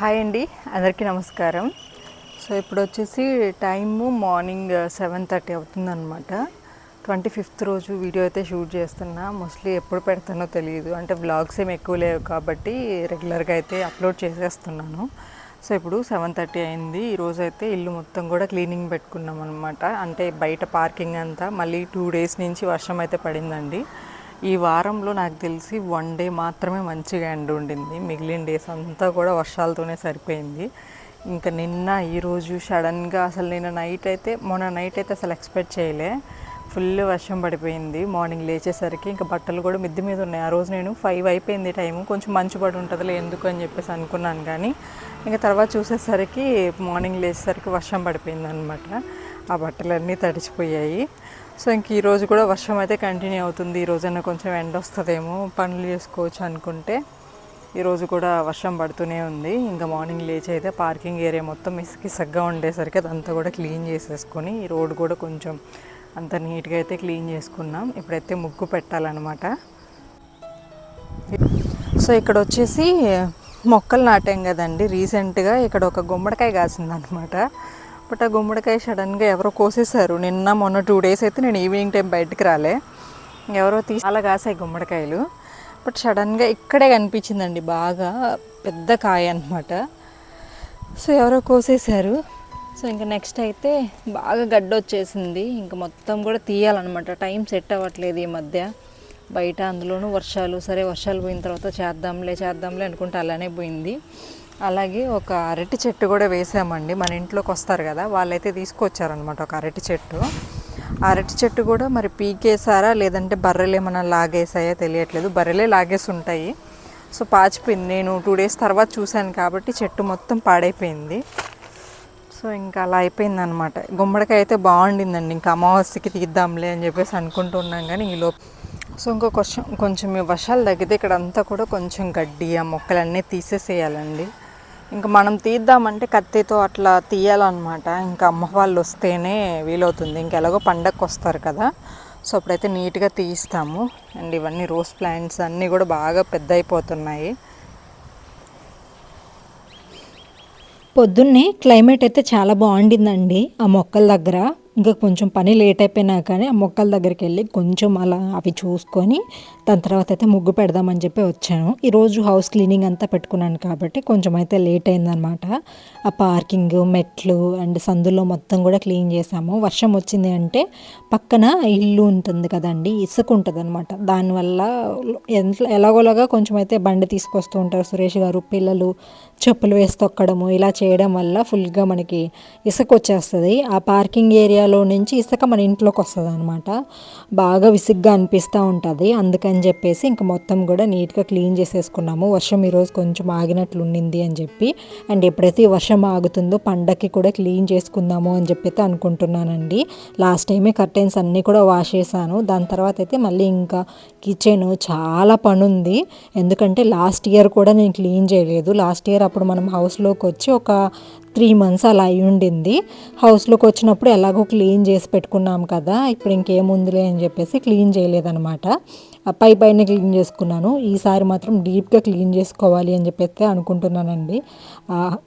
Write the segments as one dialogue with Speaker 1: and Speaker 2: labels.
Speaker 1: Hi అండి అందరికీ నమస్కారం. సో ఇప్పుడు వచ్చేసి time morning uh, seven thirty అవుతుందన్నమాట. ట్వంటీ ఫిఫ్త్ రోజు వీడియో అయితే షూట్ చేస్తున్నా. మోస్ట్లీ ఎప్పుడు పెడతానో తెలియదు. అంటే బ్లాగ్స్ ఏమి ఎక్కువ లేవు కాబట్టి రెగ్యులర్గా అయితే అప్లోడ్ చేసేస్తున్నాను. సో ఇప్పుడు సెవెన్ థర్టీ అయింది. ఈరోజు అయితే ఇల్లు మొత్తం కూడా క్లీనింగ్ పెట్టుకున్నాం అనమాట అంటే బయట పార్కింగ్ అంతా మళ్ళీ టూ డేస్ నుంచి వర్షం అయితే పడిందండి. ఈ వారంలో నాకు తెలిసి వన్ డే మాత్రమే మంచిగా ఎండ ఉండింది. మిగిలిన డేస్ అంతా కూడా వర్షాలతోనే సరిపోయింది. ఇంకా నిన్న ఈరోజు సడన్గా అసలు నిన్న నైట్ అయితే మొన్న నైట్ అయితే అసలు ఎక్స్పెక్ట్ చేయలే. ఫుల్ వర్షం పడిపోయింది. మార్నింగ్ లేచేసరికి ఇంకా బట్టలు కూడా మిద్ది మీద ఉన్నాయి. ఆ రోజు నేను ఫైవ్ అయిపోయింది టైం కొంచెం మంచు పడి ఉంటుందిలే ఎందుకు అని చెప్పేసి అనుకున్నాను కానీ ఇంకా తర్వాత చూసేసరికి మార్నింగ్ లేచేసరికి వర్షం పడిపోయింది అనమాట ఆ బట్టలన్నీ తడిచిపోయాయి. సో ఇంక ఈరోజు కూడా వర్షం అయితే కంటిన్యూ అవుతుంది. ఈరోజైనా కొంచెం ఎండ వస్తుందేమో. పనులు చేసుకోవచ్చు అనుకుంటే ఈరోజు కూడా వర్షం పడుతూనే ఉంది. ఇంకా మార్నింగ్ లేచి అయితే పార్కింగ్ ఏరియా మొత్తం ఇసుకిసగ్గా ఉండేసరికి అదంతా కూడా క్లీన్ చేసేసుకొని ఈ రోడ్ కూడా కొంచెం అంత నీట్గా అయితే క్లీన్ చేసుకున్నాం. ఇప్పుడైతే ముగ్గు పెట్టాలన్నమాట. సో ఇక్కడ వచ్చేసి మొక్కలు నాటాం కదండి. రీసెంట్గా ఇక్కడ ఒక గుమ్మడికాయ కాసిందనమాట బట్ ఆ గుమ్మడికాయ సడన్గా ఎవరో కోసేశారు. నిన్న మొన్న టూ డేస్ అయితే నేను ఈవినింగ్ టైం బయటకు రాలే. ఎవరో తీసి అలా కాసాయి గుమ్మడికాయలు. బట్ సడన్గా ఇక్కడే కనిపించిందండి. బాగా పెద్ద కాయ అనమాట సో ఎవరో కోసేశారు. సో ఇంకా నెక్స్ట్ అయితే బాగా గడ్డ వచ్చేసింది. ఇంకా మొత్తం కూడా తీయాలన్నమాట. టైం సెట్ అవ్వట్లేదు ఈ మధ్య. బయట అందులోనూ వర్షాలు సరే వర్షాలు పోయిన తర్వాత చేద్దాంలే చేద్దాంలే అనుకుంటే అలానే పోయింది. అలాగే ఒక అరటి చెట్టు కూడా వేసామండి. మన ఇంట్లోకి వస్తారు కదా వాళ్ళైతే తీసుకొచ్చారనమాట ఒక అరటి చెట్టు. ఆ అరటి చెట్టు కూడా మరి పీకేసారా లేదంటే బర్రెలు ఏమైనా లాగేసాయా తెలియట్లేదు. బర్రెలే లాగేసి ఉంటాయి సో పాచిపోయింది. నేను టూ డేస్ తర్వాత చూశాను కాబట్టి చెట్టు మొత్తం పాడైపోయింది. సో ఇంకా అలా అయిపోయింది అనమాట గుమ్మడికాయ అయితే బాగుండిందండి. ఇంకా అమావాస్యకి తీద్దాంలే అని చెప్పేసి అనుకుంటున్నాం కానీ ఈలోపు సో ఇంకో కొంచెం కొంచెం వర్షాలు తగ్గితే ఇక్కడ అంతా కూడా కొంచెం గడ్డి ఆ మొక్కలన్నీ తీసేసేయాలండి. ఇంకా మనం తీద్దామంటే కత్తితో అట్లా తీయాలన్నమాట. ఇంకా అమ్మ వాళ్ళు వస్తేనే వీలవుతుంది. ఇంకా ఎలాగో పండగకు వస్తారు కదా. సో అప్పుడైతే నీట్గా తీస్తాము. అండ్ ఇవన్నీ రోజ్ ప్లాంట్స్ అన్నీ కూడా బాగా పెద్ద అయిపోతున్నాయి
Speaker 2: పొద్దున్నే క్లైమేట్ అయితే చాలా బాగుండిందండి ఆ మొక్కల దగ్గర. ఇంకా కొంచెం పని లేట్ అయిపోయినా కానీ ఆ మొక్కల దగ్గరికి వెళ్ళి కొంచెం అలా అవి చూసుకొని దాని తర్వాత అయితే ముగ్గు పెడదామని చెప్పి వచ్చాను. ఈరోజు హౌస్ క్లీనింగ్ అంతా పెట్టుకున్నాను కాబట్టి కొంచెం అయితే లేట్ అయిందనమాట ఆ పార్కింగ్ మెట్లు అండ్ సందులో మొత్తం కూడా క్లీన్ చేసాము. వర్షం వచ్చింది అంటే పక్కన ఇల్లు ఉంటుంది కదండి ఇసుక ఉంటుంది అనమాట దానివల్ల ఎంత ఎలాగోలాగా కొంచెం అయితే బండి తీసుకొస్తూ ఉంటారు సురేష్ గారు పిల్లలు చెప్పులు వేసి తొక్కడము ఇలా చేయడం వల్ల ఫుల్గా మనకి ఇసుక వచ్చేస్తుంది. ఆ పార్కింగ్ ఏరియా ఏరియాలో నుంచి ఇసుక మన ఇంట్లోకి వస్తుంది అనమాట బాగా విసుగ్గా అనిపిస్తూ ఉంటుంది. అందుకని చెప్పేసి ఇంక మొత్తం కూడా నీట్గా క్లీన్ చేసేసుకున్నాము. వర్షం ఈరోజు కొంచెం ఆగినట్లు ఉండింది అని చెప్పి అండ్ ఎప్పుడైతే ఈ వర్షం ఆగుతుందో పండక్కి కూడా క్లీన్ చేసుకుందాము అని చెప్పి అయితే అనుకుంటున్నానండి. లాస్ట్ టైమే కర్టెన్స్ అన్నీ కూడా వాష్ చేశాను. దాని తర్వాత అయితే మళ్ళీ ఇంకా కిచెన్ చాలా పని ఉంది ఎందుకంటే లాస్ట్ ఇయర్ కూడా నేను క్లీన్ చేయలేదు. లాస్ట్ ఇయర్ అప్పుడు మనం హౌస్లోకి వచ్చి ఒక త్రీ మంత్స్ అలా అయి ఉండింది. హౌస్లోకి వచ్చినప్పుడు ఎలాగో క్లీన్ చేసి పెట్టుకున్నాం కదా ఇప్పుడు ఇంకేముందిలే అని చెప్పేసి క్లీన్ చేయలేదనమాట పై పైన క్లీన్ చేసుకున్నాను. ఈసారి మాత్రం డీప్గా క్లీన్ చేసుకోవాలి అని చెప్పేసి అనుకుంటున్నానండి.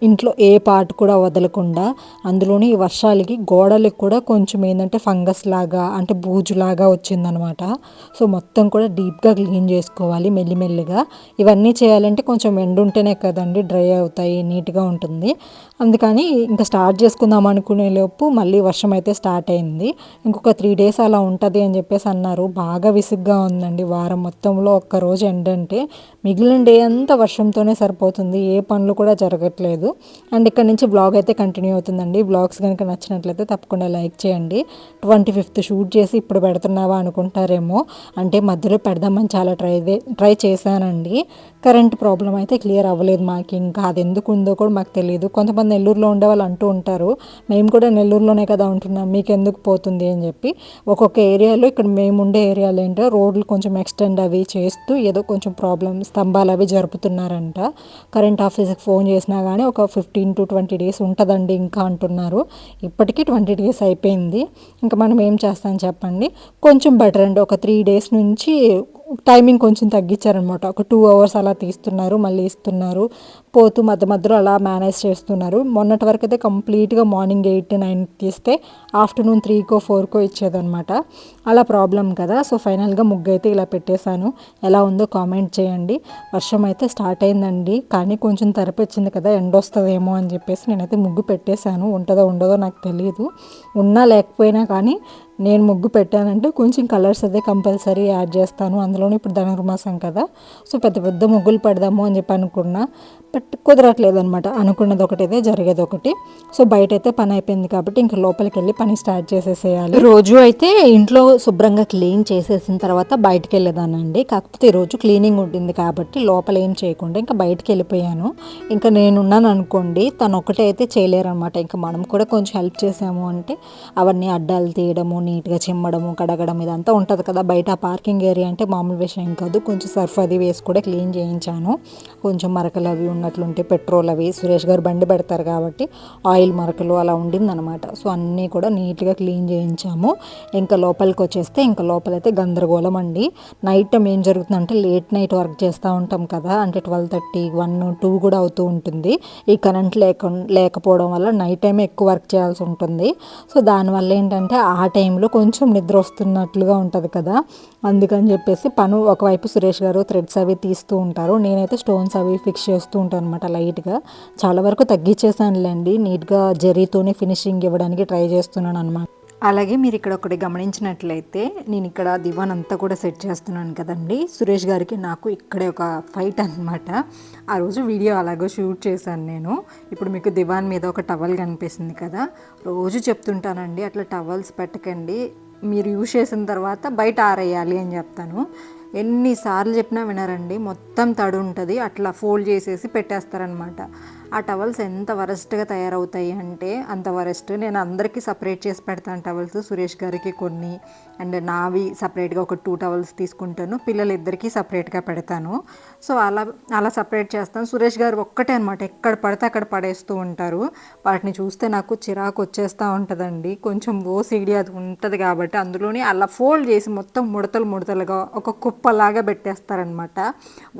Speaker 2: ఇంట్లో ఏ పార్ట్ కూడా వదలకుండా అందులోని ఈ వర్షాలకి గోడలకు కూడా కొంచెం ఏంటంటే ఫంగస్ లాగా అంటే బూజులాగా వచ్చిందనమాట. సో మొత్తం కూడా డీప్గా క్లీన్ చేసుకోవాలి మెల్లిమెల్లిగా. ఇవన్నీ చేయాలంటే కొంచెం ఎండ ఉంటేనే కదండి డ్రై అవుతాయి నీట్గా ఉంటుంది. అందుకని ఇంకా స్టార్ట్ చేసుకుందాం అనుకునే లోపు మళ్ళీ వర్షం అయితే స్టార్ట్ అయింది. ఇంకొక త్రీ డేస్ అలా ఉంటుంది అని చెప్పేసి అన్నారు. బాగా విసుగ్గా ఉందండి వారం మొత్తంలో ఒక్కరోజు ఎండంటే మిగిలిన డే అంతా వర్షంతోనే సరిపోతుంది. ఏ పనులు కూడా జరగట్లేదు అండ్ ఇక్కడ నుంచి బ్లాగ్ అయితే కంటిన్యూ అవుతుందండి. బ్లాగ్స్ కనుక నచ్చినట్లయితే తప్పకుండా లైక్ చేయండి. ట్వంటీ ఫిఫ్త్ షూట్ చేసి ఇప్పుడు పెడుతున్నావా అనుకుంటారేమో. అంటే మధ్యలో పెడదామని చాలా ట్రై ట్రై చేశానండి. కరెంట్ ప్రాబ్లం అయితే క్లియర్ అవ్వలేదు మాకు. ఇంకా అది ఎందుకు ఉందో కూడా మాకు తెలియదు కొంతమంది నెల్లూరులో ఉండే వాళ్ళు అంటూ ఉంటారు మేము కూడా నెల్లూరులోనే కదా ఉంటున్నాం మీకు ఎందుకు పోతుంది? అని చెప్పి. ఒక్కొక్క ఏరియాలో ఇక్కడ మేము ఉండే ఏరియాలో ఏంటో రోడ్లు కొంచెం ఎక్స్టెండ్ అవి చేస్తూ ఏదో కొంచెం ప్రాబ్లమ్ స్తంభాలు అవి జరుపుతున్నారంట. కరెంట్ ఆఫీస్కి ఫోన్ చేసినా కానీ ఒక ఫిఫ్టీన్ టు ట్వంటీ డేస్ ఉంటుందండి ఇంకా అంటున్నారు. ఇప్పటికీ ట్వంటీ డేస్ అయిపోయింది. ఇంకా మనం ఏం చేస్తాం చెప్పండి. కొంచెం బెటర్ అండి. ఒక త్రీ డేస్ నుంచి టైమింగ్ కొంచెం తగ్గించారనమాట. ఒక టూ అవర్స్ అలా తీస్తున్నారు మళ్ళీ ఇస్తున్నారు. పోతూ మధ్య మధ్యలో అలా మేనేజ్ చేస్తున్నారు. మొన్నటి వరకు అయితే కంప్లీట్గా మార్నింగ్ ఎయిట్ నైన్ తీస్తే ఆఫ్టర్నూన్ త్రీకో ఫోర్కో ఇచ్చేదనమాట. అలా ప్రాబ్లం కదా. సో ఫైనల్గా ముగ్గు అయితే ఇలా పెట్టేశాను. ఎలా ఉందో కామెంట్ చేయండి. వర్షం అయితే స్టార్ట్ అయిందండి. కానీ కొంచెం తెరపొచ్చింది కదా ఎండ వస్తుందేమో అని చెప్పేసి నేనైతే ముగ్గు పెట్టేశాను. ఉంటుందో ఉండదో నాకు తెలియదు ఉన్నా లేకపోయినా కానీ నేను ముగ్గు పెట్టానంటే కొంచెం కలర్స్ అదే కంపల్సరీ యాడ్ చేస్తాను. అందులోనే ఇప్పుడు ధనుర్మాసం కదా. సో పెద్ద పెద్ద ముగ్గులు పెడదాము అని చెప్పి అనుకున్నా. బట్ కుదరట్లేదు అనమాట అనుకున్నది ఒకటిదే జరిగేది ఒకటి. సో బయట అయితే పని అయిపోయింది కాబట్టి ఇంకా లోపలికి వెళ్ళి పని స్టార్ట్ చేసేసేయాలి. రోజు అయితే ఇంట్లో శుభ్రంగా క్లీన్ చేసేసిన తర్వాత బయటకు వెళ్ళేదానండి కాకపోతే ఈరోజు క్లీనింగ్ ఉంటుంది కాబట్టి లోపల ఏం చేయకుండా ఇంకా బయటకు వెళ్ళిపోయాను. ఇంకా నేనున్నాను అనుకోండి తను ఒకటే అయితే చేయలేరనమాట ఇంకా మనం కూడా కొంచెం హెల్ప్ చేసాము అంటే అవన్నీ అడ్డాలు తీయడము నీట్గా చిమ్మడము కడగడం ఇదంతా ఉంటుంది కదా. బయట పార్కింగ్ ఏరియా అంటే మామూలు విషయం కాదు. కొంచెం సర్ఫ్ అది వేసి కూడా క్లీన్ చేయించాను. కొంచెం మరకలు అవి ఉన్నట్లుంటే పెట్రోల్ అవి. సురేష్ గారు బండి పెడతారు కాబట్టి ఆయిల్ మరకలు అలా ఉండిందనమాట. సో అన్నీ కూడా నీట్గా క్లీన్ చేయించాము. ఇంకా లోపలికి వచ్చేస్తే ఇంకా లోపలైతే గందరగోళం అండి. నైట్ టైం ఏం జరుగుతుందంటే లేట్ నైట్ వర్క్ చేస్తూ ఉంటాం కదా. అంటే ట్వెల్వ్ థర్టీ వన్ టూ కూడా అవుతూ ఉంటుంది. ఈ కరెంట్ లేక లేకపోవడం వల్ల నైట్ టైం ఎక్కువ వర్క్ చేయాల్సి ఉంటుంది. సో దానివల్ల ఏంటంటే ఆ టైంలో కొంచెం నిద్ర వస్తున్నట్లుగా ఉంటుంది కదా. అందుకని చెప్పేసి పను ఒకవైపు సురేష్ గారు థ్రెడ్స్ అవి తీస్తూ ఉంటారు. నేనైతే స్టోన్స్ అవి ఫిక్స్ చేస్తూ ఉంటాను అనమాట లైట్గా. చాలా వరకు తగ్గించేసానులేండి నీట్గా జరీతోనే ఫినిషింగ్ ఇవ్వడానికి ట్రై చేస్తున్నాను అనమాట
Speaker 1: అలాగే మీరు ఇక్కడ ఒకటి గమనించినట్లయితే నేను ఇక్కడ దివాన్ అంతా కూడా సెట్ చేస్తున్నాను కదండి. సురేష్ గారికి నాకు ఇక్కడే ఒక ఫైట్ అనమాట ఆ రోజు వీడియో అలాగో షూట్ చేశాను నేను. ఇప్పుడు మీకు దివాన్ మీద ఒక టవల్ కనిపిస్తుంది కదా. రోజు చెప్తుంటానండి అట్లా టవల్స్ పెట్టకండి. మీరు యూజ్ చేసిన తర్వాత బయట ఆరేయాలి అని చెప్తాను. ఎన్నిసార్లు చెప్పినా వినరండి. మొత్తం తడి ఉంటుంది. అట్లా ఫోల్డ్ చేసేసి పెట్టేస్తారనమాట ఆ టవల్స్ ఎంత వరస్ట్గా తయారవుతాయి అంటే అంత వరస్ట్. నేను అందరికీ సపరేట్ చేసి పెడతాను టవల్స్. సురేష్ గారికి కొన్ని అండ్ నావి సపరేట్గా ఒక టూ టవల్స్ తీసుకుంటాను. పిల్లలిద్దరికీ సపరేట్గా పెడతాను. సో అలా అలా సపరేట్ చేస్తాను. సురేష్ గారు ఒక్కటే అనమాట ఎక్కడ పడితే అక్కడ పడేస్తూ ఉంటారు. వాటిని చూస్తే నాకు చిరాకు వచ్చేస్తూ ఉంటుందండి. కొంచెం ఓసిడి అది ఉంటుంది కాబట్టి అందులోనే అలా ఫోల్డ్ చేసి మొత్తం ముడతలు ముడతలుగా ఒక కుప్ప కుప్పలాగా పెట్టేస్తారనమాట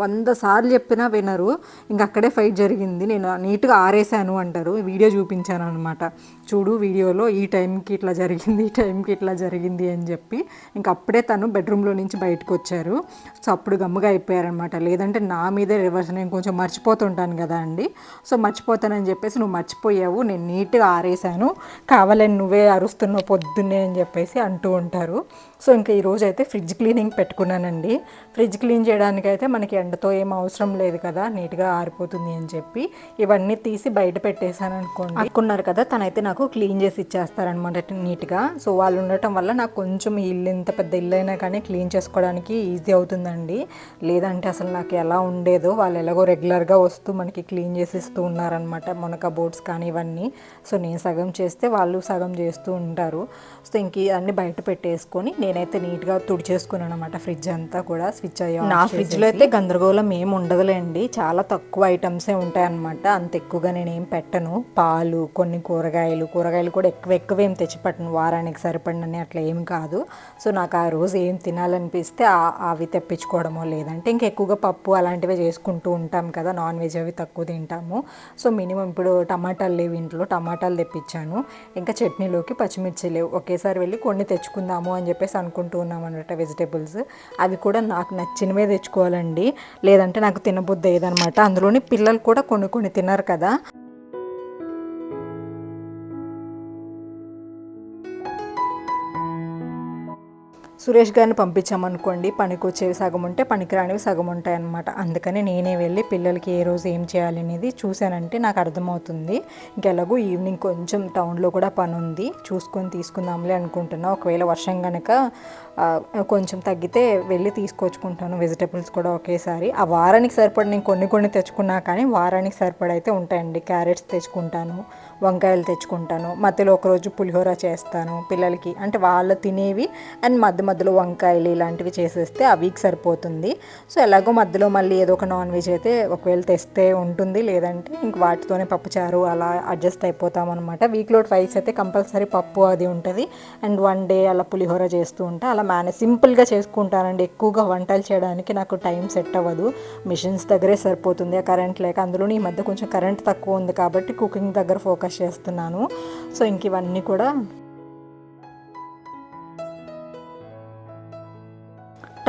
Speaker 1: వంద సార్లు చెప్పినా వినరు. ఇంక అక్కడే ఫైట్ జరిగింది. నేను నీట్గా ఆరేసాను అంటారు. వీడియో చూపించాను అనమాట చూడు వీడియోలో ఈ టైంకి ఇట్లా జరిగింది ఈ టైంకి ఇట్లా జరిగింది అని చెప్పి ఇంక అప్పుడే తను బెడ్రూమ్లో నుంచి బయటకు వచ్చారు సో అప్పుడు గమ్ముగా అయిపోయారనమాట లేదంటే నా మీదే రివర్స్ నేను కొంచెం మర్చిపోతుంటాను కదా అండి. సో మర్చిపోతానని చెప్పేసి నువ్వు మర్చిపోయావు నేను నీట్గా ఆరేసాను. కావాలని నువ్వే అరుస్తున్నావు పొద్దున్నే అని చెప్పేసి అంటూ ఉంటారు. సో ఇంకా ఈరోజు అయితే ఫ్రిడ్జ్ క్లీనింగ్ పెట్టుకున్నానండి. ఫ్రిడ్జ్ క్లీన్ చేయడానికి అయితే మనకి ఎండతో ఏం అవసరం లేదు కదా నీట్గా ఆరిపోతుంది అని చెప్పి ఇవన్నీ తీసి బయట పెట్టేశాను అనుకోండి. అనుకున్నారు కదా తనైతే నాకు క్లీన్ చేసి ఇచ్చేస్తారనమాట నీట్గా. సో వాళ్ళు ఉండటం వల్ల నాకు కొంచెం ఇల్లు ఇంత పెద్ద ఇల్లు అయినా కానీ క్లీన్ చేసుకోవడానికి ఈజీ అవుతుందండి. లేదంటే అసలు నాకు ఎలా ఉండేదో వాళ్ళు ఎలాగో రెగ్యులర్గా వస్తూ మనకి క్లీన్ చేసి ఇస్తూ ఉన్నారనమాట మొనక బోర్డ్స్ కానీ ఇవన్నీ. సో నేను సగం చేస్తే వాళ్ళు సగం చేస్తూ ఉంటారు. సో ఇంక అన్నీ బయట పెట్టేసుకొని నేనైతే నీట్గా తుడిచేసుకున్నాను అనమాట ఫ్రిడ్జ్ అంతా. కూడా స్విచ్ అయ్యా నా ఫ్రిడ్జ్లో అయితే గందరగోళం ఏం ఉండదులేండి. చాలా తక్కువ ఐటమ్సే ఉంటాయన్నమాట. అంత ఎక్కువగా నేను ఏం పెట్టను. పాలు కొన్ని కూరగాయలు కూరగాయలు కూడా ఎక్కువ ఎక్కువ ఏం తెచ్చి పెట్టను వారానికి సరిపడినని అట్లా ఏం కాదు. సో నాకు ఆ రోజు ఏం తినాలనిపిస్తే అవి తెప్పించుకోవడమో లేదంటే ఇంకా ఎక్కువగా పప్పు అలాంటివే చేసుకుంటూ ఉంటాం కదా. నాన్ వెజ్ అవి తక్కువ తింటాము. సో మినిమం ఇప్పుడు టమాటాలు లేవు ఇంట్లో. టమాటాలు తెప్పించాను. ఇంకా చట్నీలోకి పచ్చిమిర్చి లేవు. ఒకేసారి వెళ్ళి కొన్ని తెచ్చుకుందాము అని చెప్పేసి అనుకుంటూ ఉన్నాం అనమాట వెజిటేబుల్స్ అవి కూడా నాకు నచ్చినవే తెచ్చుకోవాలండి. లేదంటే నాకు తినబుద్ధి ఏదనమాట అందులోని పిల్లలు కూడా కొన్ని కొన్ని తిన్నారు కదా. సురేష్ గారిని పంపించామనుకోండి పనికి వచ్చేవి సగం ఉంటే పనికిరానివి సగం ఉంటాయి అన్నమాట అందుకని నేనే వెళ్ళి పిల్లలకి ఏ రోజు ఏం చేయాలి అనేది చూశానంటే నాకు అర్థమవుతుంది. ఇంకెలాగో ఈవినింగ్ కొంచెం టౌన్లో కూడా పని ఉంది చూసుకొని తీసుకుందాంలే అనుకుంటున్నా. ఒకవేళ వర్షం కనుక కొంచెం తగ్గితే వెళ్ళి తీసుకొచ్చుకుంటాను. వెజిటేబుల్స్ కూడా ఒకేసారి. ఆ వారానికి సరిపడ నేను కొన్ని కొన్ని తెచ్చుకున్నా కానీ వారానికి సరిపడైతే ఉంటాయండి. క్యారెట్స్ తెచ్చుకుంటాను వంకాయలు తెచ్చుకుంటాను. మధ్యలో ఒకరోజు పులిహోర చేస్తాను పిల్లలకి. అంటే వాళ్ళు తినేవి అండ్ మధ్య
Speaker 2: మధ్యలో వంకాయలు ఇలాంటివి చేసేస్తే ఆ వీక్ సరిపోతుంది. సో ఎలాగో మధ్యలో మళ్ళీ ఏదో ఒక నాన్ వెజ్ అయితే ఒకవేళ తెస్తే ఉంటుంది. లేదంటే ఇంక వాటితోనే పప్పుచారు అలా అడ్జస్ట్ అయిపోతాం అనమాట వీక్లో ట్వైస్ అయితే కంపల్సరీ పప్పు అది ఉంటుంది. అండ్ వన్ డే అలా పులిహోర చేస్తూ ఉంటా. అలా మేనేజ్ సింపుల్గా చేసుకుంటానండి. ఎక్కువగా వంటలు చేయడానికి నాకు టైం సెట్ అవ్వదు. మిషన్స్ దగ్గరే సరిపోతుంది. ఆ కరెంట్ లేక అందులోని ఈ మధ్య కొంచెం కరెంట్ తక్కువ ఉంది కాబట్టి కుకింగ్ దగ్గర ఫోకస్ చేస్తున్నాను. సో ఇంక ఇవన్నీ కూడా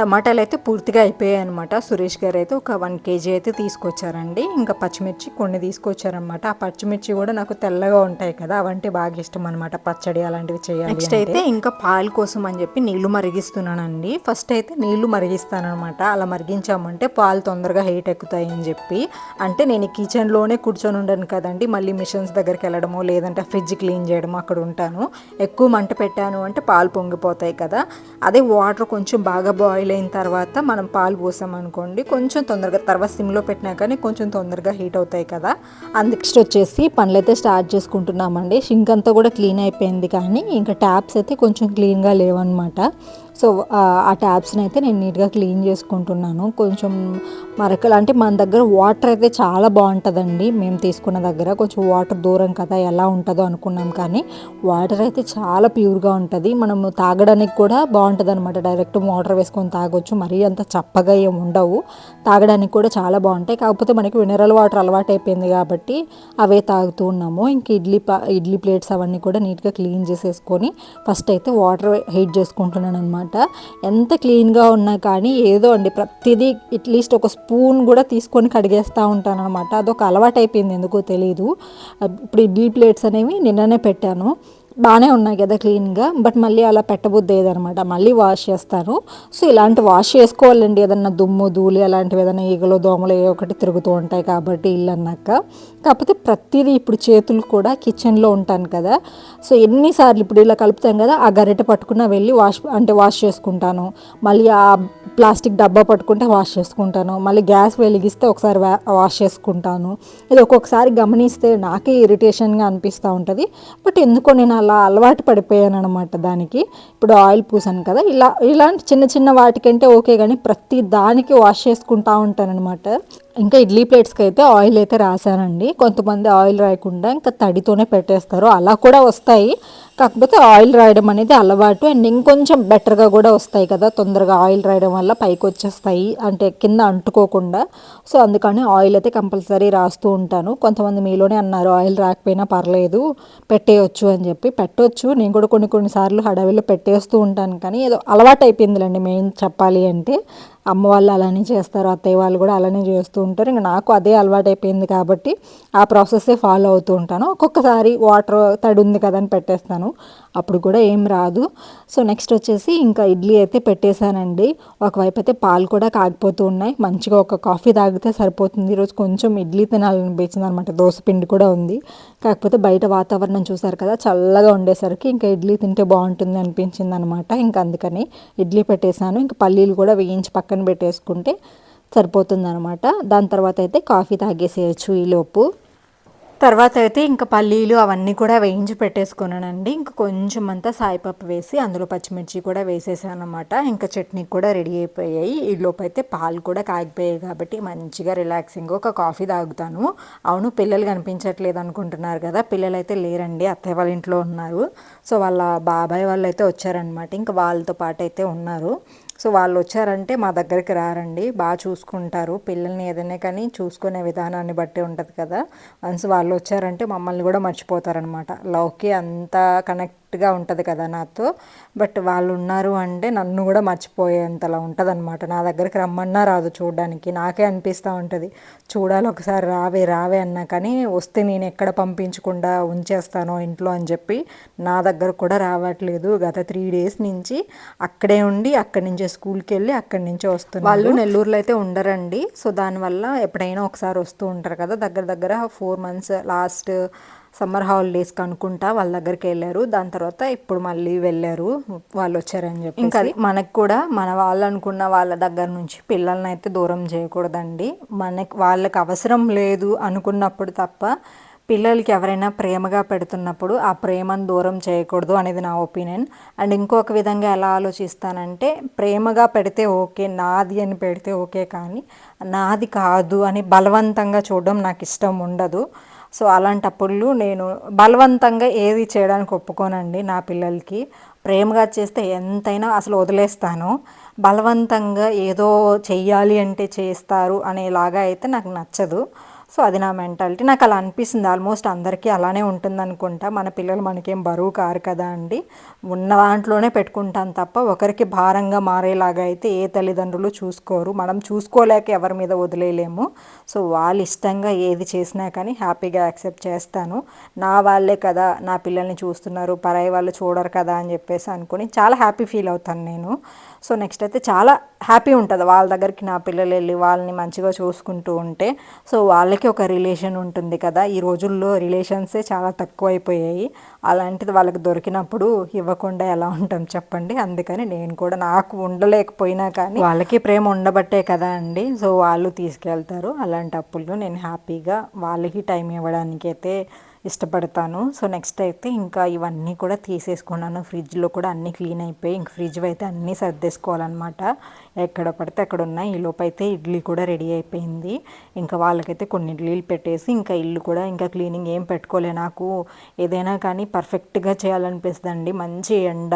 Speaker 2: టమాటాలు అయితే పూర్తిగా అయిపోయాయి అనమాట సురేష్ గారు అయితే ఒక వన్ కేజీ అయితే తీసుకొచ్చారండి. ఇంకా పచ్చిమిర్చి కొన్ని తీసుకొచ్చారనమాట ఆ పచ్చిమిర్చి కూడా నాకు తెల్లగా ఉంటాయి కదా అవంటే బాగా ఇష్టం అనమాట పచ్చడి అలాంటివి చేయాలి నెక్స్ట్ అయితే ఇంకా పాలు కోసం అని చెప్పి నీళ్ళు మరిగిస్తున్నానండి. ఫస్ట్ అయితే నీళ్ళు మరిగిస్తానమాట అలా మరిగించామంటే పాలు తొందరగా హీట్ ఎక్కుతాయి అని చెప్పి. అంటే నేను కిచెన్లోనే కూర్చొని ఉండను కదండి. మళ్ళీ మిషన్స్ దగ్గరికి వెళ్ళడము లేదంటే ఫ్రిడ్జ్ క్లీన్ చేయడము అక్కడ ఉంటాను. ఎక్కువ మంట పెట్టాను అంటే పాలు పొంగిపోతాయి కదా. అదే వాటర్ కొంచెం బాగా బాయిల్ అయిన తర్వాత మనం పాలు పోసాం అనుకోండి కొంచెం తొందరగా తర్వాత సిమ్లో పెట్టినా కానీ కొంచెం తొందరగా హీట్ అవుతాయి కదా. అందుకు
Speaker 1: వచ్చేసి పనులైతే స్టార్ట్ చేసుకుంటున్నామండి. షింక్ అంతా కూడా క్లీన్ అయిపోయింది కానీ ఇంకా ట్యాప్స్ అయితే కొంచెం క్లీన్గా లేవన్నమాట. సో ఆ ట్యాప్స్ని అయితే నేను నీట్గా క్లీన్ చేసుకుంటున్నాను. కొంచెం మరకలు అంటే మన దగ్గర వాటర్ అయితే చాలా బాగుంటుందండి. మేము తీసుకున్న దగ్గర కొంచెం వాటర్ దూరం కదా ఎలా ఉంటుందో అనుకున్నాం కానీ వాటర్ అయితే చాలా ప్యూర్గా ఉంటుంది. మనము తాగడానికి కూడా బాగుంటుంది అనమాట డైరెక్ట్ వాటర్ వేసుకొని తాగొచ్చు. మరీ అంత చప్పగా ఏమి ఉండవు. తాగడానికి కూడా చాలా బాగుంటాయి. కాకపోతే మనకి మినరల్ వాటర్ అలవాటు అయిపోయింది కాబట్టి అవే తాగుతూ ఉన్నాము. ఇంక ఇడ్లీ పా- ఇడ్లీ ప్లేట్స్ అవన్నీ కూడా నీట్గా క్లీన్ చేసేసుకొని ఫస్ట్ అయితే వాటర్ హీట్ చేసుకుంటున్నాను అనమాట ఎంత క్లీన్గా ఉన్నా కానీ ఏదో అండి ప్రతిదీ అట్లీస్ట్ ఒక స్పూన్ కూడా తీసుకొని కడిగేస్తూ ఉంటాను అనమాట అదొక అలవాటు అయిపోయింది ఎందుకో తెలియదు ఇప్పుడు ఇడ్లీ ప్లేట్స్ అనేవి నిన్ననే పెట్టాను. బాగానే ఉన్నాయి కదా క్లీన్గా బట్ మళ్ళీ అలా పెట్టబుద్ది ఏదనమాట మళ్ళీ వాష్ చేస్తాను. సో ఇలాంటి వాష్ చేసుకోవాలండి. ఏదన్నా దుమ్ము ధూళి అలాంటివి ఏదైనా ఈగలు దోమలు ఏ ఒకటి తిరుగుతూ ఉంటాయి కాబట్టి ఇల్లు అన్నాక కాకపోతే ప్రతిదీ ఇప్పుడు చేతులు కూడా కిచెన్లో ఉంటాను కదా. సో ఎన్నిసార్లు ఇప్పుడు ఇలా కలుపుతాం కదా ఆ గరిటె పట్టుకున్న వెళ్ళి వాష్ అంటే వాష్ చేసుకుంటాను. మళ్ళీ ఆ ప్లాస్టిక్ డబ్బా పట్టుకుంటే వాష్ చేసుకుంటాను. మళ్ళీ గ్యాస్ వెలిగిస్తే ఒకసారి వా- వాష్ చేసుకుంటాను. ఇది ఒక్కొక్కసారి గమనిస్తే నాకే ఇరిటేషన్గా అనిపిస్తూ ఉంటుంది. బట్ ఎందుకో నేను అలా అలవాటు పడిపోయాను అనమాట దానికి. ఇప్పుడు ఆయిల్ పూసాను కదా ఇలా ఇలాంటి చిన్న చిన్న వాటికంటే ఓకే కానీ ప్రతి దానికి వాష్ చేసుకుంటా ఉంటానన్నమాట. ఇంకా ఇడ్లీ ప్లేట్స్కి అయితే ఆయిల్ అయితే రాశానండి. కొంతమంది ఆయిల్ రాయకుండా ఇంకా తడితోనే పెట్టేస్తారు. అలా కూడా వస్తాయి. కాకపోతే ఆయిల్ రాయడం అనేది అలవాటు. అండ్ ఇంకొంచెం బెటర్గా కూడా వస్తాయి కదా తొందరగా ఆయిల్ రాయడం వల్ల పైకి వచ్చేస్తాయి. అంటే కింద అంటుకోకుండా. సో అందుకని ఆయిల్ అయితే కంపల్సరీ రాస్తూ ఉంటాను. కొంతమంది మీలోనే అన్నారు ఆయిల్ రాకపోయినా పర్లేదు పెట్టేయొచ్చు అని చెప్పి. పెట్టొచ్చు. నేను కూడా కొన్ని కొన్నిసార్లు హడావిలో పెట్టేస్తూ ఉంటాను. కానీ ఏదో అలవాటు అయిపోయిందిలేండి మెయిన్ చెప్పాలి అంటే. అమ్మ వాళ్ళు అలానే చేస్తారు అత్తయ్య వాళ్ళు కూడా అలానే చేస్తూ ఉంటారు. ఇంకా నాకు అదే అలవాటు అయిపోయింది కాబట్టి ఆ ప్రాసెస్సే ఫాలో అవుతూ ఉంటాను. ఒక్కొక్కసారి వాటర్ తడి ఉంది కదా అని పెట్టేస్తాను. అప్పుడు కూడా ఏం రాదు. సో నెక్స్ట్ వచ్చేసి ఇంకా ఇడ్లీ అయితే పెట్టేశానండి. ఒకవైపు అయితే పాలు కూడా కాగిపోతూ ఉన్నాయి. మంచిగా ఒక కాఫీ తాగితే సరిపోతుంది. ఈరోజు కొంచెం ఇడ్లీ తినాలనిపించింది అనమాట దోశ పిండి కూడా ఉంది. కాకపోతే బయట వాతావరణం చూసారు కదా చల్లగా ఉండేసరికి ఇంకా ఇడ్లీ తింటే బాగుంటుంది అనిపించింది అనమాట ఇంకా అందుకని ఇడ్లీ పెట్టేశాను. ఇంకా పల్లీలు కూడా వేయించి పక్కన పెట్టేసుకుంటే సరిపోతుంది అనమాట దాని తర్వాత అయితే కాఫీ తాగేసేయచ్చు ఈలోపు తర్వాత అయితే ఇంకా పల్లీలు అవన్నీ కూడా వేయించి పెట్టేసుకున్నానండి. ఇంకా కొంచెం అంతా సాయిపప్పు వేసి అందులో పచ్చిమిర్చి కూడా వేసేసాను అనమాట ఇంకా చట్నీ కూడా రెడీ అయిపోయాయి. ఈ లోపు అయితే పాలు కూడా కాగిపోయాయి కాబట్టి మంచిగా రిలాక్సింగ్ ఒక కాఫీ తాగుతాను. అవును పిల్లలు కనిపించట్లేదు అనుకుంటున్నారు కదా. పిల్లలు అయితే లేరండి అత్తయ్య వాళ్ళ ఇంట్లో ఉన్నారు. సో వాళ్ళ బాబాయ్ వాళ్ళు అయితే వచ్చారనమాట ఇంకా వాళ్ళతో పాటు అయితే ఉన్నారు. సో వాళ్ళు వచ్చారంటే మా దగ్గరికి రారండి. బాగా చూసుకుంటారు. పిల్లల్ని ఏదైనా కానీ చూసుకునే విధానాన్ని బట్టి ఉంటుంది కదా. వన్స్ వాళ్ళు వచ్చారంటే మమ్మల్ని కూడా మర్చిపోతారనమాట లవ్కి అంత కనెక్ట్ కనెక్ట్గా ఉంటుంది కదా నాతో. బట్ వాళ్ళు ఉన్నారు అంటే నన్ను కూడా మర్చిపోయేంతలా ఉంటుంది అనమాట నా దగ్గరికి రమ్మన్నా రాదు చూడడానికి. నాకే అనిపిస్తూ ఉంటుంది. చూడాలి ఒకసారి రావే రావే అన్నా కానీ వస్తే నేను ఎక్కడ పంపించకుండా ఉంచేస్తానో ఇంట్లో అని చెప్పి నా దగ్గర కూడా రావట్లేదు. గత త్రీ డేస్ నుంచి అక్కడే ఉండి అక్కడి నుంచే స్కూల్కి వెళ్ళి అక్కడి నుంచే వస్తున్నారు. వాళ్ళు నెల్లూరులో అయితే ఉండరండి. సో దానివల్ల ఎప్పుడైనా ఒకసారి వస్తూ ఉంటారు కదా దగ్గర దగ్గర. ఫోర్ మంత్స్ లాస్ట్ సమ్మర్ హాలిడేస్కి అనుకుంటా వాళ్ళ దగ్గరికి వెళ్ళారు. దాని తర్వాత ఇప్పుడు మళ్ళీ వెళ్ళారు. వాళ్ళు వచ్చారని చెప్పి ఇంకా అది మనకు కూడా మన వాళ్ళు అనుకున్న వాళ్ళ దగ్గర నుంచి పిల్లల్ని అయితే దూరం చేయకూడదండి. మనకి వాళ్ళకి అవసరం లేదు అనుకున్నప్పుడు తప్ప పిల్లలకి ఎవరైనా ప్రేమగా పెడుతున్నప్పుడు ఆ ప్రేమను దూరం చేయకూడదు అనేది నా ఒపీనియన్. అండ్ ఇంకొక విధంగా ఎలా ఆలోచిస్తానంటే ప్రేమగా పెడితే ఓకే నాది అని పెడితే ఓకే కానీ నాది కాదు అని బలవంతంగా చూడడం నాకు ఇష్టం ఉండదు. సో అలాంటప్పుడు నేను బలవంతంగా ఏది చేయడానికి ఒప్పుకోనండి నా పిల్లలకి. ప్రేమగా చేస్తే ఎంతైనా అసలు వదిలేస్తాను. బలవంతంగా ఏదో చెయ్యాలి అంటే చేస్తారు అనేలాగా అయితే నాకు నచ్చదు. సో అది నా మెంటాలిటీ. నాకు అలా అనిపిస్తుంది. ఆల్మోస్ట్ అందరికీ అలానే ఉంటుంది అనుకుంటా మన పిల్లలు మనకేం బరువు కారు కదా అండి. ఉన్న దాంట్లోనే పెట్టుకుంటాను తప్ప ఒకరికి భారంగా మారేలాగా అయితే ఏ తల్లిదండ్రులు చూసుకోరు. మనం చూసుకోలేక ఎవరి మీద వదిలేయలేము. సో వాళ్ళు ఇష్టంగా ఏది చేసినా కానీ హ్యాపీగా యాక్సెప్ట్ చేస్తాను. నా వాళ్ళే కదా నా పిల్లల్ని చూస్తున్నారు పరాయి వాళ్ళు చూడరు కదా అని చెప్పేసి అనుకుని చాలా హ్యాపీ ఫీల్ అవుతాను నేను. సో నెక్స్ట్ అయితే చాలా హ్యాపీ ఉంటుంది. వాళ్ళ దగ్గరికి నా పిల్లలు వెళ్ళి వాళ్ళని మంచిగా చూసుకుంటూ ఉంటే సో వాళ్ళకి ఒక రిలేషన్ ఉంటుంది కదా. ఈ రోజుల్లో రిలేషన్సే చాలా తక్కువ అయిపోయాయి అలాంటిది వాళ్ళకి దొరికినప్పుడు ఇవ్వకుండా ఎలా ఉంటాం చెప్పండి. అందుకని నేను కూడా నాకు ఉండలేకపోయినా కానీ వాళ్ళకి ప్రేమ ఉండబట్టే కదా అండి. సో వాళ్ళు తీసుకెళ్తారు. అలాంటప్పుడు నేను హ్యాపీగా వాళ్ళకి టైం ఇవ్వడానికి అయితే ఇష్టపడతాను. సో నెక్స్ట్ అయితే ఇంకా ఇవన్నీ కూడా తీసేసుకున్నాను. ఫ్రిడ్జ్లో కూడా అన్నీ క్లీన్ అయిపోయి ఇంక ఫ్రిడ్జ్ అయితే అన్నీ సర్దేసుకోవాలన్నమాట. ఎక్కడ పడితే అక్కడ ఉన్నాయి ఈ లోపు అయితే ఇడ్లీ కూడా రెడీ అయిపోయింది. ఇంకా వాళ్ళకైతే కొన్ని ఇడ్లీలు పెట్టేసి ఇంకా ఇల్లు కూడా ఇంకా క్లీనింగ్ ఏం పెట్టుకోలే నాకు. ఏదైనా కానీ పర్ఫెక్ట్గా చేయాలనిపిస్తుందండి. మంచి ఎండ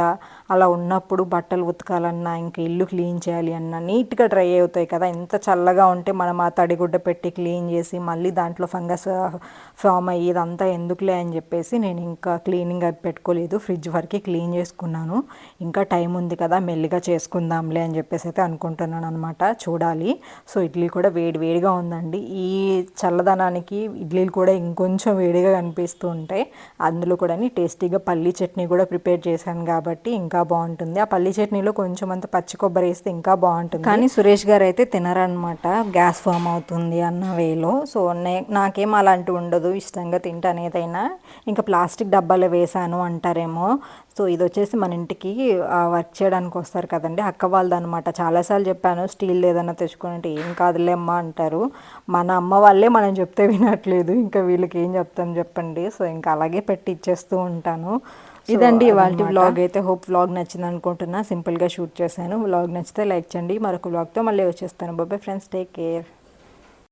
Speaker 1: అలా ఉన్నప్పుడు బట్టలు ఉతకాలన్నా ఇంకా ఇల్లు క్లీన్ చేయాలి అన్నా నీట్గా డ్రై అవుతాయి కదా. ఎంత చల్లగా ఉంటే మనం ఆ తడిగుడ్డ పెట్టి క్లీన్ చేసి మళ్ళీ దాంట్లో ఫంగస్ ఫామ్ అయ్యి ఇదంతా ఎందుకులే అని చెప్పేసి నేను ఇంకా క్లీనింగ్ అది పెట్టుకోలేదు. ఫ్రిడ్జ్ వరకు క్లీన్ చేసుకున్నాను. ఇంకా టైం ఉంది కదా మెల్లిగా చేసుకుందాంలే అని చెప్పేసి అయితే అనుకుంటున్నాను అనమాట చూడాలి. సో ఇడ్లీ కూడా వేడి వేడిగా ఉందండి. ఈ చల్లదనానికి ఇడ్లీలు కూడా ఇంకొంచెం వేడిగా కనిపిస్తూ ఉంటాయి అందులో కూడా టేస్టీగా పల్లీ చట్నీ కూడా ప్రిపేర్ చేశాను కాబట్టి ఇంకా బాగుంటుంది. ఆ పల్లీ చట్నీలో కొంచెం అంత పచ్చి కొబ్బరి వేస్తే ఇంకా బాగుంటుంది. కానీ సురేష్ గారు అయితే తినరనమాట గ్యాస్ ఫామ్ అవుతుంది అన్న వేలో. సో నే నాకేం అలాంటివి ఉండదు. ఇష్టంగా తింటాను ఏదైనా ఇంకా ప్లాస్టిక్ డబ్బాలో వేసాను అంటారేమో. సో ఇది వచ్చేసి మన ఇంటికి వర్క్ చేయడానికి వస్తారు కదండి. అక్క వాళ్ళది అనమాట చాలాసార్లు చెప్పాను స్టీల్ ఏదైనా తెచ్చుకుని ఏం కాదులేమ్మా అంటారు. మన అమ్మ వాళ్ళే మనం చెప్తే వినట్లేదు. ఇంకా వీళ్ళకి ఏం చెప్తాం చెప్పండి. సో ఇంకా అలాగే పెట్టి ఇచ్చేస్తూ ఉంటాను. ఇదండి ఇవాళ వ్లాగ్ అయితే హోప్ వ్లాగ్ నచ్చింది అనుకుంటున్నా. సింపుల్గా షూట్ చేశాను. వ్లాగ్ నచ్చితే లైక్ చేయండి. మరొక వ్లాగ్తో మళ్ళీ వచ్చేస్తాను. బాబాయ్ ఫ్రెండ్స్ టేక్ కేర్